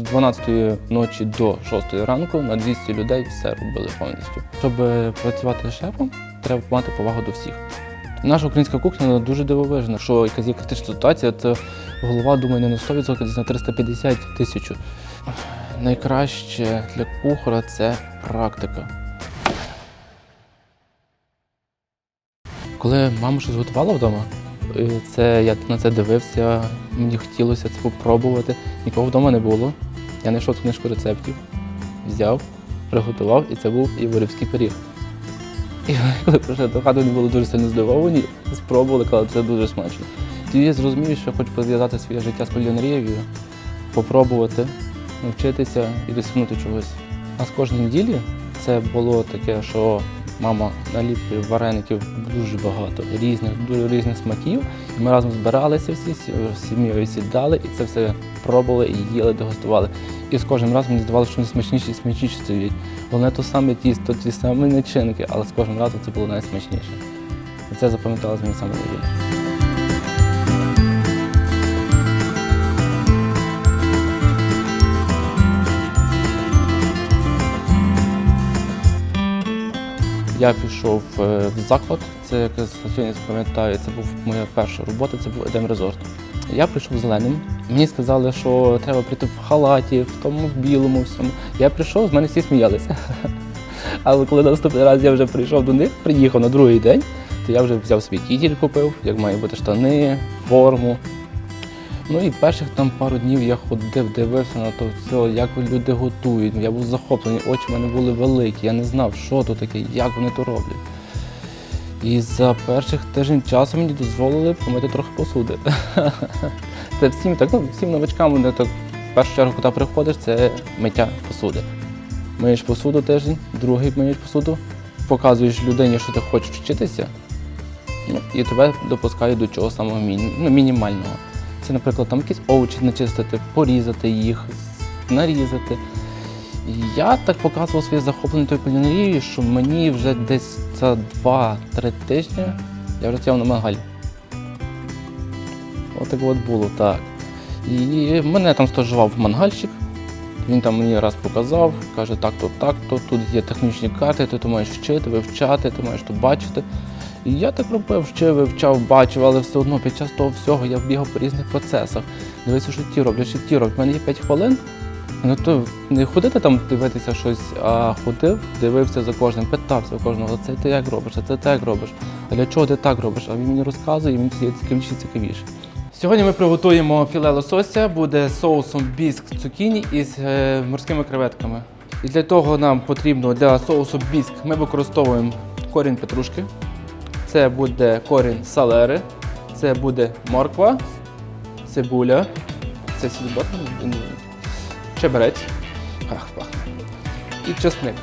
З 12 ночі до 6 ранку на 200 людей все робили повністю. Щоб працювати шефом, треба мати повагу до всіх. Наша українська кухня дуже дивовижна, що якась є критична ситуація, то голова думає не на 100%, десь на 350 тисяч. Найкраще для кухаря це практика. Коли мама щось готувала вдома, е, це я на це дивився, мені хотілося це спробувати. Нікого вдома не було. Я знайшов книжку рецептів, взяв, приготував, і це був іворівський пиріг. І коли прийшли до хати, вони були дуже сильно здивовані, спробували, казали, це дуже смачно. Тоді я зрозумів, що хочу пов'язати своє життя з кулінарією, попробувати, навчитися і досягнути чогось. А з кожної неділі це було таке, що мама наліплює вареників дуже багато, різних, дуже різних смаків. Ми разом збиралися всі, сім'єю сідали і це все пробували і їли, дегустували. І з кожним разом мені здавалося, що вони смачніші і смачніші стають. Головне то саме тісто, ті самі начинки, але з кожним разом це було найсмачніше. І це запам'яталося мені саме найбільше. Я пішов е, в заклад, це сьогодні пам'ятаю, це був моя перша робота, це був Едем Резорт. Я прийшов зеленим. Мені сказали, що треба прийти в халаті, в тому в білому всьому. Я прийшов, з мене всі сміялися. Але коли наступний раз я вже прийшов до них, приїхав на другий день, то я вже взяв свій кітіль, купив, як має бути штани, форму. Ну і перших там пару днів я ходив, дивився на то все, як люди готують. Я був захоплений, очі в мене були великі, я не знав, що то таке, як вони то роблять. І за перших тиждень часу мені дозволили помити трохи посуди. Це всім так, ну, всім новачкам вони так в першу чергу, куди приходиш, це миття посуди. Миєш посуду тиждень, другий миєш посуду, показуєш людині, що ти хочеш вчитися, ну, і тебе допускають до чого самого ну, мінімального. Це, наприклад, там якісь овочі начистити, порізати їх, нарізати. Я так показував своє захоплення тою кулінарією, що мені вже десь за 2-3 тижні я вже стояв на мангалі. Отак от було, так. І мене там стажував мангальщик. Він там мені раз показав, каже, так-то, так-то, тут є технічні карти, ти то маєш вчити, вивчати, ти маєш то бачити. І я так робив, вчив, вивчав, бачив, але все одно під час того всього я бігав по різних процесах. Дивився, що ті роблять, що ті роблять. У мене є 5 хвилин. Ну то не ходити там дивитися щось, а ходив, дивився за кожним, питався у кожного, це ти як робиш, а це ти як робиш, а для чого ти так робиш? А він мені розказує, і стає цікавіше цікавіше. Сьогодні ми приготуємо філе лосося, буде соусом біск цукіні із е, морськими креветками. І для того нам потрібно для соусу біск ми використовуємо корінь петрушки, це буде корінь салери, це буде морква, цибуля, це сільбот, чеберець, ах, пахне, і чесник.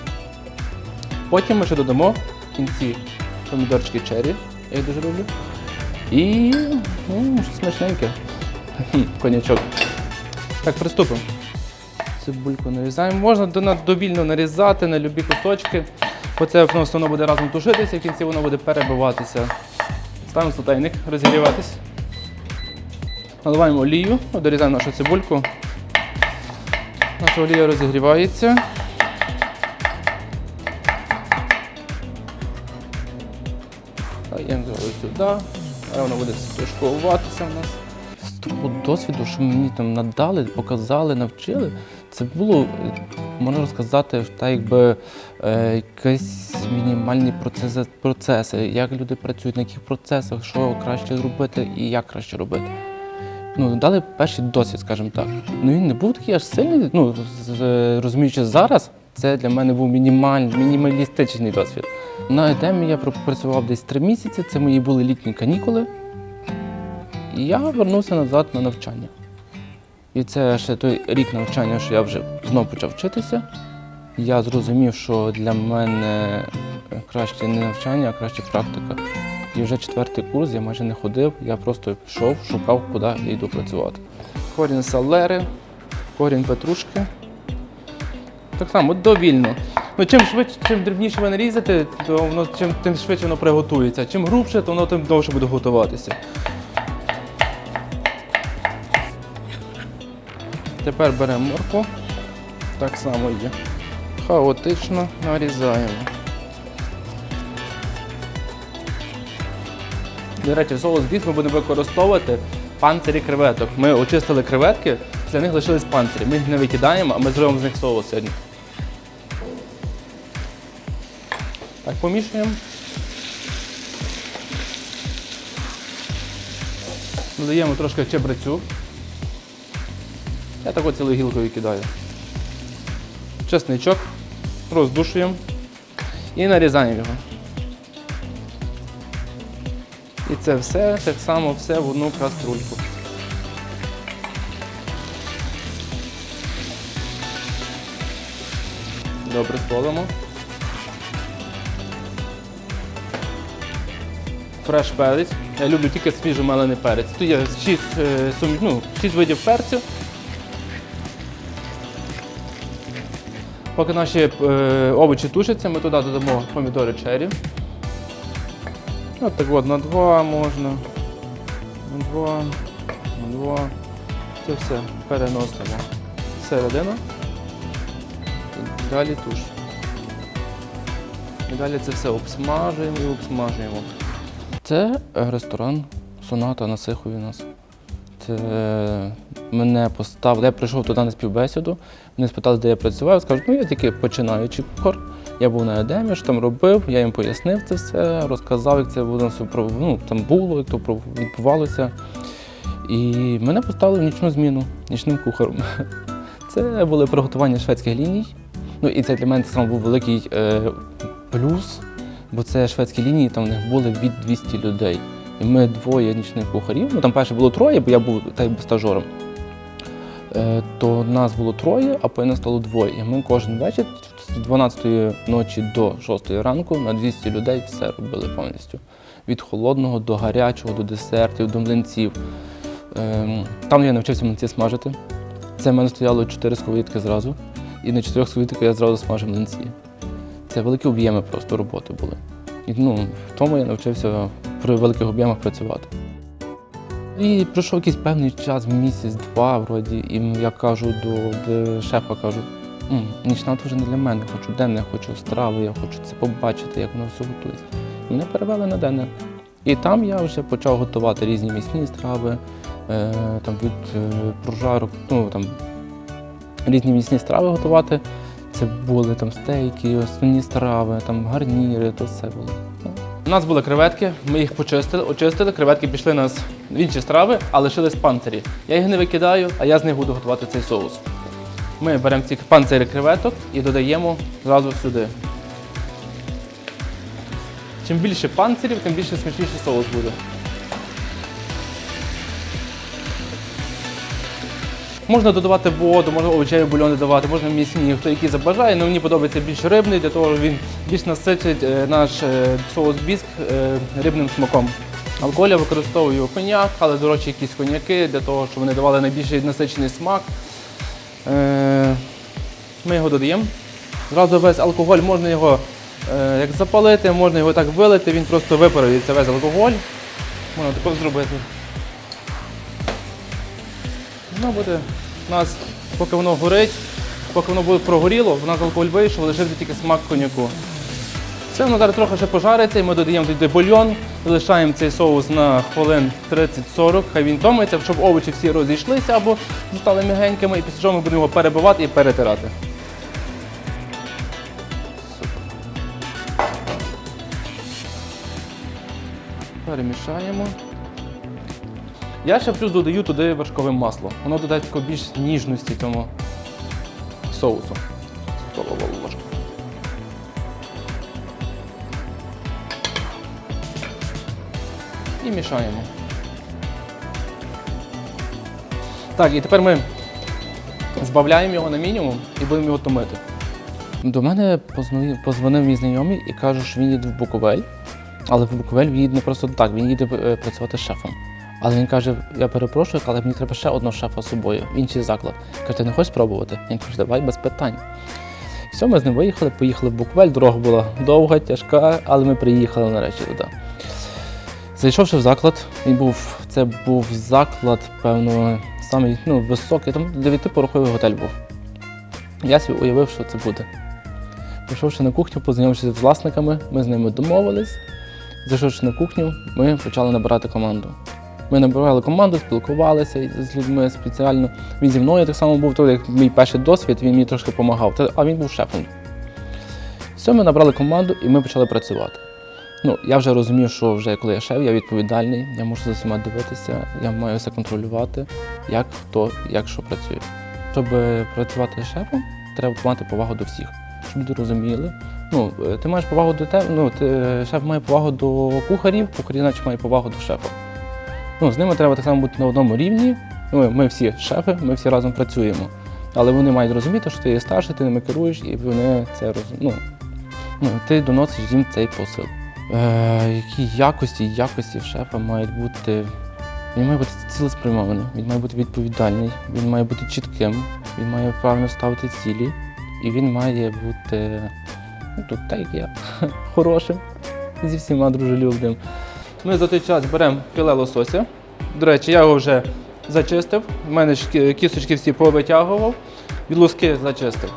Потім ми ще додамо в кінці помідорчики черрі, я їх дуже люблю. І ну, щось смачненьке. Конячок. Так, приступимо. Цибульку нарізаємо. Можна до- на- довільно нарізати на любі кусочки. Бо це воно буде разом тушитися, в кінці воно буде перебиватися. Ставимо сотейник розігріватись. Наливаємо олію, дорізаємо нашу цибульку. Наша олія розігрівається. Даємо сюди, а воно буде тушкуватися в нас. З того досвіду, що мені там надали, показали, навчили, це було, можна сказати, так якби е, якісь мінімальні процеси, процеси, як люди працюють, на яких процесах, що краще зробити і як краще робити. Ну, дали перший досвід, скажімо так. Ну він не був такий аж сильний. Ну, розуміючи зараз, це для мене був мінімальний, мінімалістичний досвід. На Едемі я пропрацював десь три місяці, це мої були літні канікули. І я вернувся назад на навчання. І це ще той рік навчання, що я вже знов почав вчитися. Я зрозумів, що для мене краще не навчання, а краще практика. І вже четвертий курс я майже не ходив, я просто пішов, шукав, куди йду працювати. Корінь салери, корінь петрушки. Так само довільно. Ну, чим швидше, чим дрібніше ви нарізати, то воно чим тим швидше воно приготується. Чим грубше, то воно тим довше буде готуватися. Тепер беремо морку. Так само є. Хаотично нарізаємо. До речі, соус біс ми будемо використовувати панцирі креветок. Ми очистили креветки, після них лишились панцирі. Ми їх не викидаємо, а ми зробимо з них соус сьогодні. Так, помішуємо. Додаємо трошки чебрецю. Так цілою гілкою кидаю. Чесничок. Роздушуємо і нарізаємо його. І це все так само все в одну каструльку. Добре солимо. Фреш перець. Я люблю тільки свіжомелений перець. Тут є 6, е, ну, 6 видів перцю. Поки наші е, овочі тушаться, ми туди додамо помідори чері. От так от на два можна. На два. На два. Це все переносимо. Середина. І далі туш. І далі це все обсмажуємо і обсмажуємо. Це ресторан Соната на Сихові у нас. Це мене поставили. Я прийшов туди на співбесіду. Мене спитали, де я працював. Скажу, ну я тільки починаючий кухар. Я був на Едемі, що там робив, я їм пояснив це все, розказав, як це було, ну, там було, як то відбувалося. І мене поставили в нічну зміну нічним кухарем. Це були приготування шведських ліній. Ну і це для мене сам був великий е, плюс, бо це шведські лінії, там в них були від 200 людей. І ми двоє нічних кухарів. Ну там перше було троє, бо я був та й стажером. Е, то нас було троє, а нас стало двоє. І ми кожен вечір з 12-ї ночі до 6 ранку на 200 людей все робили повністю. Від холодного до гарячого, до десертів, до млинців. Ем, Там я навчився млинці смажити. Це в мене стояло 4 сковорідки зразу. І на 4 сковорідках я зразу смажив млинці. Це великі об'єми просто роботи були. І ну, в тому я навчився при великих об'ємах працювати. І пройшов якийсь певний час, місяць-два, вроді, і я кажу до, до шефа, кажу, «М, нічна вже не для мене, хочу денне, хочу страви, я хочу це побачити, як воно все готується. Мене перевели на денне. І там я вже почав готувати різні місні страви, е, там від е, прожарок, ну там різні місні страви готувати. Це були там стейки, основні страви, там гарніри, то все було. Ну. У нас були креветки, ми їх почистили, очистили, креветки пішли нас в інші страви, а лишились панцирі. Я їх не викидаю, а я з них буду готувати цей соус. Ми беремо ці панцири креветок і додаємо зразу сюди. Чим більше панцирів, тим більше смачніший соус буде. Можна додавати воду, можна овочеві бульйони давати, можна м'ясні, хто який забажає, але мені подобається більш рибний, для того він більш насичить е, наш е, соус біск е, рибним смаком. Алкоголь я використовую коньяк, але дорожчі якісь коньяки для того, щоб вони давали найбільший насичений смак. Ми його додаємо. Зразу весь алкоголь можна його як запалити, можна його так вилити, він просто випарується весь алкоголь. Можна тако зробити. Воно буде у нас, поки воно горить, поки воно буде прогоріло, в нас алкоголь вийшов, лишився тільки смак коньяку. Все, воно зараз трохи ще пожариться, і ми додаємо туди бульйон, залишаємо цей соус на хвилин 30-40, хай він томиться, щоб овочі всі розійшлися або стали м'ягенькими, і після чого ми будемо його перебивати і перетирати. Перемішаємо. Я ще плюс додаю туди вершкове масло. Воно додає більш ніжності цьому соусу. Столова ложка. І мішаємо. Так, і тепер ми збавляємо його на мінімум і будемо його томити. До мене позвонив, мій знайомий і каже, що він їде в Буковель. Але в Буковель він їде не просто так, він їде е, працювати шефом. Але він каже: я перепрошую, але мені треба ще одного шефа з собою, в інший заклад. Каже, ти не хочеш спробувати? Він каже, давай без питань. Все, ми з ним виїхали, поїхали в Буковель, дорога була довга, тяжка, але ми приїхали нарешті туди. Зайшовши в заклад, він був, це був заклад, певно, самий ну, високий, там дев'ятипороховий готель був. Я собі уявив, що це буде. Прийшовши на кухню, познайомившися з власниками, ми з ними домовились. Зайшовши на кухню, ми почали набирати команду. Ми набирали команду, спілкувалися з людьми спеціально. Він зі мною так само був, то як мій перший досвід, він мені трошки допомагав, а він був шефом. Все, ми набрали команду і ми почали працювати. Ну, я вже розумів, що вже коли я шеф, я відповідальний, я можу за всіма дивитися, я маю все контролювати, як хто, як що працює. Щоб е, працювати шефом, треба мати повагу до всіх, щоб люди розуміли. Ну, е, ти маєш повагу до тебе, ну, ти, е, шеф має повагу до кухарів, кухарі наче має повагу до шефа. Ну, з ними треба так само бути на одному рівні. Ну, ми всі шефи, ми всі разом працюємо. Але вони мають розуміти, що ти є старший, ти ними керуєш, і вони це розуміють. Ну, ну, ти доносиш їм цей посил. Е, які якості, якості шефа мають бути. Він має бути цілеспрямований, він має бути відповідальний, він має бути чітким, він має правильно ставити цілі, і він має бути ну, тут так як я, хорошим, зі всіма дружелюбним. Ми за той час беремо філе лосося. До речі, я його вже зачистив. У мене кісточки всі повитягував, і луски зачистив.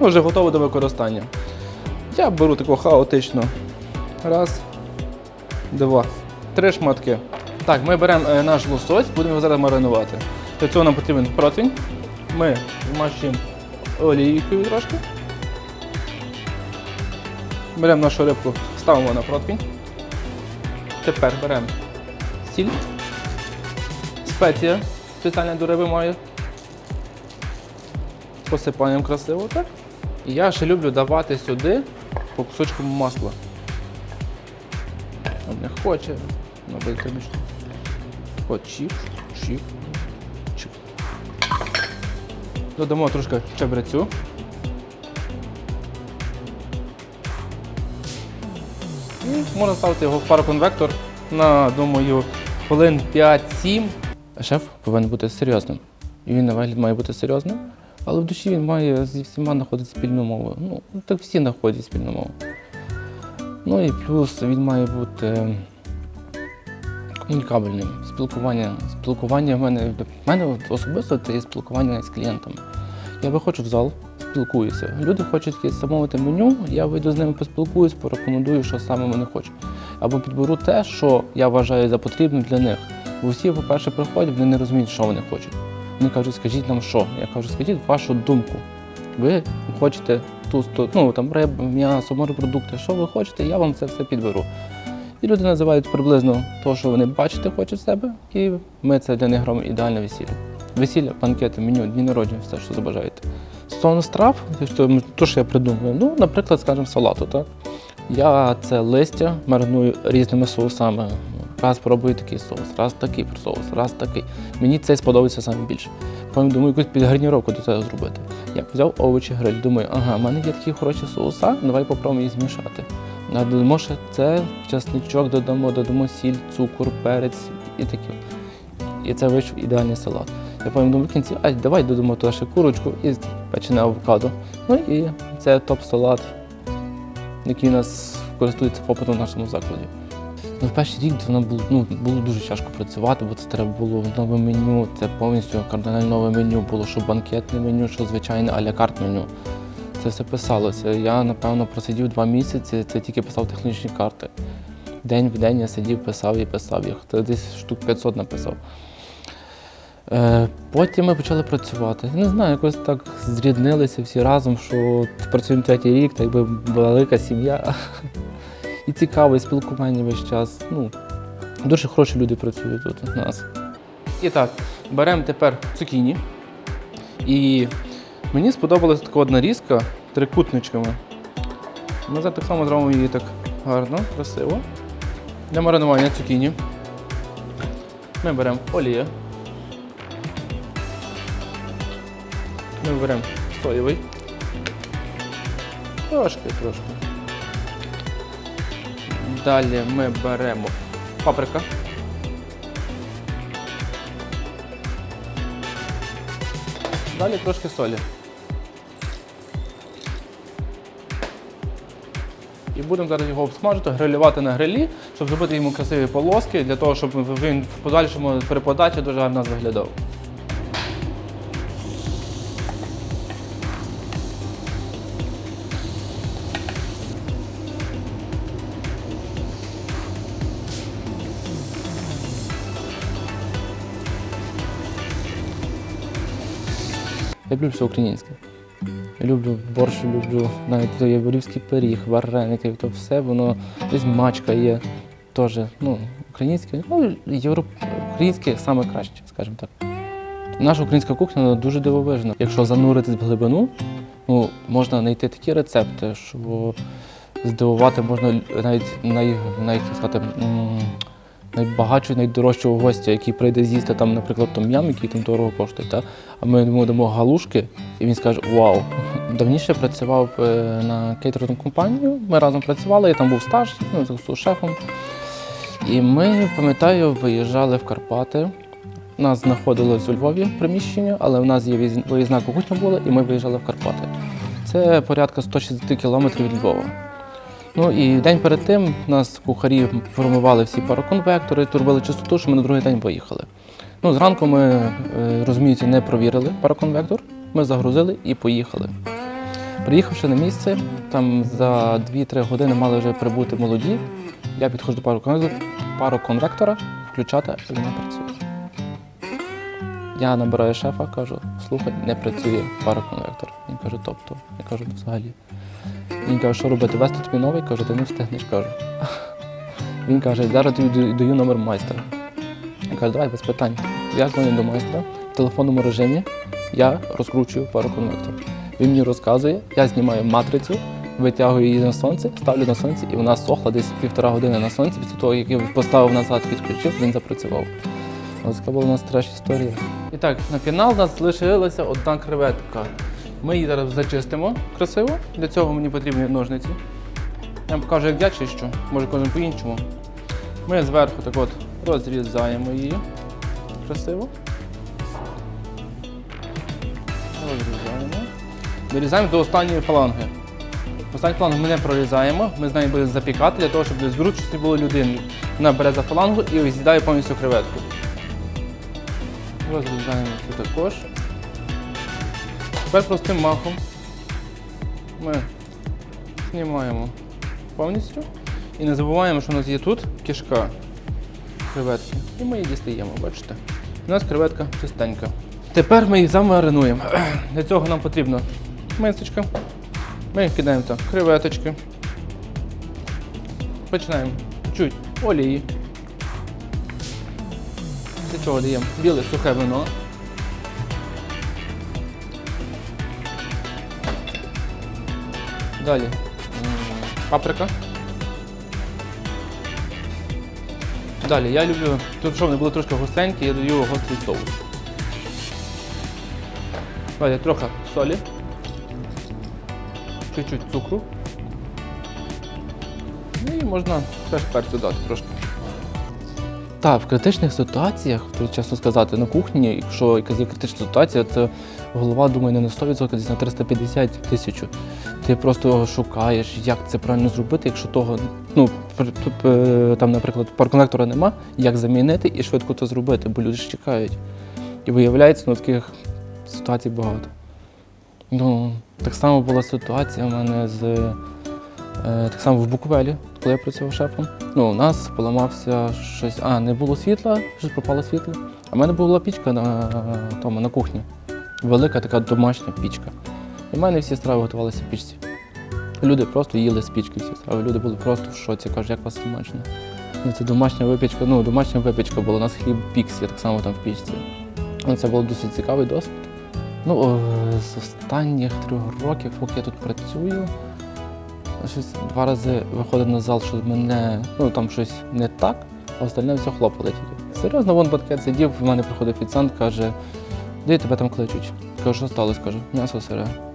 Ну, вже готово до використання. Я беру таку хаотично. Раз, два, три шматки. Так, ми беремо е, наш лосось, будемо його зараз маринувати. Для цього нам потрібен противень. Ми вмащуємо олійкою трошки. Беремо нашу рибку, ставимо на противень. Тепер беремо сіль. Спеція спеціальна до риби має. Посипаємо красиво так. І я ще люблю давати сюди по кусочку масла. Не хоче, набити трішки. От чіп, чіп, чіп. Додамо трошки чебрецю. І можна ставити його в пароконвектор на, думаю, хвилин 5-7. Шеф повинен бути серйозним. Він на вигляд має бути серйозним, але в душі він має зі всіма знаходити спільну мову. Ну, так всі знаходять спільну мову. Ну і плюс він має бути комунікабельним. Спілкування. Спілкування в мене, в мене особисто це є спілкування з клієнтами. Я виходжу в зал, спілкуюся. Люди хочуть замовити меню, я вийду з ними поспілкуюсь, порекомендую, що саме вони хочуть. Або підберу те, що я вважаю за потрібне для них. Бо всі, по-перше, приходять, вони не розуміють, що вони хочуть. Вони кажуть, скажіть нам що. Я кажу, скажіть вашу думку. Ви хочете ту, ну, там рибу, м'ясо, морепродукти, що ви хочете, я вам це все підберу. І люди називають приблизно те, що вони бачите, хочуть себе, і ми це для них робимо ідеальне весілля. Весілля, банкети, меню, дні народження, все, що забажаєте. Стосовно страв, то, що я придумую, ну, наприклад, скажімо, салату, так? Я це листя мариную різними соусами. Раз пробую такий соус, раз такий соус, раз такий. Мені це сподобається саме більше. Потім думаю, якусь підгарніровку до цього зробити. Я взяв овочі гриль, думаю, ага, в мене є такі хороші соуса, давай попробуємо їх змішати. Додамо ще це, часничок додамо, додамо сіль, цукор, перець і таке. І це вийшов ідеальний салат. Я потім думаю, в кінці, ай, давай додамо туди ще курочку і печене авокадо. Ну і це топ-салат, який у нас користується попитом в нашому закладі. Ну, в перший рік воно було, ну, було дуже тяжко працювати, бо це треба було нове меню, це повністю кардинально нове меню було, що банкетне меню, що звичайне аля карт меню. Це все писалося. Я, напевно, просидів два місяці, це тільки писав технічні карти. День в день я сидів, писав і писав їх. Десь штук 500 написав. Е, Потім ми почали працювати. Не знаю, якось так зріднилися всі разом, що працюємо третій рік, так би велика сім'я. І цікаво, і спілкування весь час. Ну, дуже хороші люди працюють тут у нас. І так, беремо тепер цукіні. І мені сподобалася така одна різка трикутничками. Ми так само зробимо її так гарно, красиво. Для маринування цукіні. Ми беремо олія. Ми беремо соєвий. Трошки, трошки. Далі ми беремо паприка. Далі трошки солі. І будемо зараз його обсмажити, грилювати на грилі, щоб зробити йому красиві полоски, для того, щоб він в подальшому при подачі дуже гарно виглядав. Я люблю все українське. Я люблю борщ, люблю навіть яворівський пиріг, вареники, то все, воно десь мачка є. Теж, ну, українське, ну, євро... українське саме краще, скажімо так. Наша українська кухня дуже дивовижна. Якщо зануритись в глибину, ну, можна знайти такі рецепти, що здивувати можна навіть най, най, сказати, найбагатшого, найдорожчого гостя, який прийде з'їсти там, наприклад, том'ям, який там дорого коштує. Та? А ми йому дамо галушки, і він скаже Вау! Давніше працював е, на кейтерну компанію. Ми разом працювали, я там був стаж, ну, з шефом. І ми, пам'ятаю, виїжджали в Карпати. Нас знаходилось у Львові приміщення, але в нас є виїзна кухня була, і ми виїжджали в Карпати. Це порядка 160 кілометрів від Львова. Ну і день перед тим нас кухарі формували всі пароконвектори, турбили чистоту, що ми на другий день виїхали. Ну, зранку ми, е, розумієте, не провірили пароконвектор, ми загрузили і поїхали. Приїхавши на місце, там за 2-3 години мали вже прибути молоді. Я підходжу до пароконвектора, включати, а він не працює. Я набираю шефа, кажу, слухай, не працює пароконвектор. Він каже, тобто, я кажу, «Ну, взагалі. Він каже, що робити? Вести тобі новий? Кажу, ти не встигнеш, кажу. Він каже, зараз тобі даю- номер майстра. Я кажу, давай без питань. Я дзвоню до майстра в телефонному режимі, я розкручую пароконвектор. Він мені розказує, я знімаю матрицю, витягую її на сонце, ставлю на сонці, і вона сохла десь півтора години на сонці. Після того, як я поставив назад, відключив, він запрацював. Ось така була у нас треш історія. І так, на фінал у нас лишилася одна креветка. Ми її зараз зачистимо красиво. Для цього мені потрібні ножниці. Я вам покажу, як я чищу, може кожен по-іншому. Ми зверху так от розрізаємо її красиво. Розрізаємо. Вирізаємо до останньої фаланги. Останню фалангу ми не прорізаємо, ми з нею будемо запікати для того, щоб для зручності було людини. Вона бере за фалангу і з'їдає повністю креветку. Розрізаємо це також. Тепер простим махом ми знімаємо повністю і не забуваємо, що у нас є тут кишка креветки. І ми її дістаємо, бачите? У нас креветка чистенька. Тепер ми їх замаринуємо. Для цього нам потрібна мисочка. Ми кидаємо так креветочки. Починаємо чуть олії. Для цього даємо біле сухе вино. Далі паприка. Далі я люблю, тут щоб вони були трошки гостренькі, я даю гострий соус. Далі трохи солі. Чуть-чуть цукру. Ну і можна теж перцю дати трошки. Так, в критичних ситуаціях, то чесно сказати, на кухні, якщо якась є критична ситуація, це голова думає не на 100%, десь на 350 тисяч. Ти просто шукаєш, як це правильно зробити, якщо того, ну, п- там, наприклад, парконектора нема, як замінити і швидко це зробити, бо люди ж чекають. І виявляється, ну, таких ситуацій багато. Ну, так само була ситуація в мене з е, так само в Буковелі, коли я працював шефом. Ну, у нас поламався щось. А, не було світла, щось пропало світло. А в мене була пічка на тому, на кухні. Велика така домашня пічка. В мене всі страви готувалися в пічці. Люди просто їли з пічки всі страви. Люди були просто в шоці, кажуть, як у вас смачно. Ну, це домашня випічка, ну, домашня випічка була, у нас хліб пікся так само там в пічці. Ну, це був досить цікавий досвід. Ну, з останніх трьох років, поки я тут працюю, щось два рази виходив на зал, що мене, ну там щось не так, а остальне все хлопали тільки. Серйозно, вон банкет сидів, в мене приходить офіціант, каже, де тебе там кличуть? Кажу, що сталося? Кажу, м'ясо сире.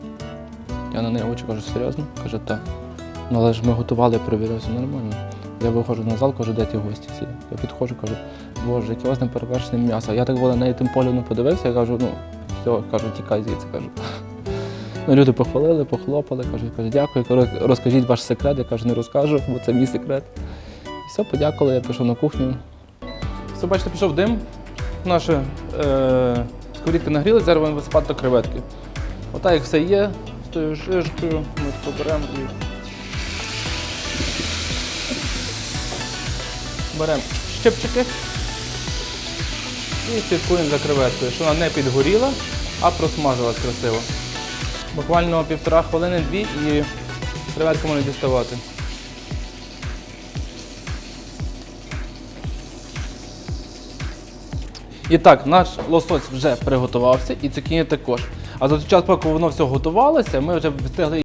Я на неї очі кажу, серйозно? Каже, так. Ну але ж ми готували, перевіряв, все нормально. Я виходжу на зал, кажу, де ті гості всі. Я підходжу, кажу, боже, яке у вас неперевершене м'ясо. Я так було на неї тим полем подивився, я кажу, ну, все, кажу, тікай звідси, кажу. Ну, люди похвалили, похлопали, кажуть, кажуть, дякую, розкажіть ваш секрет, я кажу, не розкажу, бо це мій секрет. І все, подякували, я пішов на кухню. Все, бачите, пішов дим. Наша е, сковорідка нагрілась, зараз будемо висипати креветки. Отак як все є, тою шишкою, ми тако беремо і. Беремо щепчики і слідкуємо за креветкою, щоб вона не підгоріла, а просмажилась красиво. Буквально півтора хвилини-дві і креветки можна діставати. І так, наш лосось вже приготувався і цукіні також. А за той час, поки воно все готувалося, ми вже встигли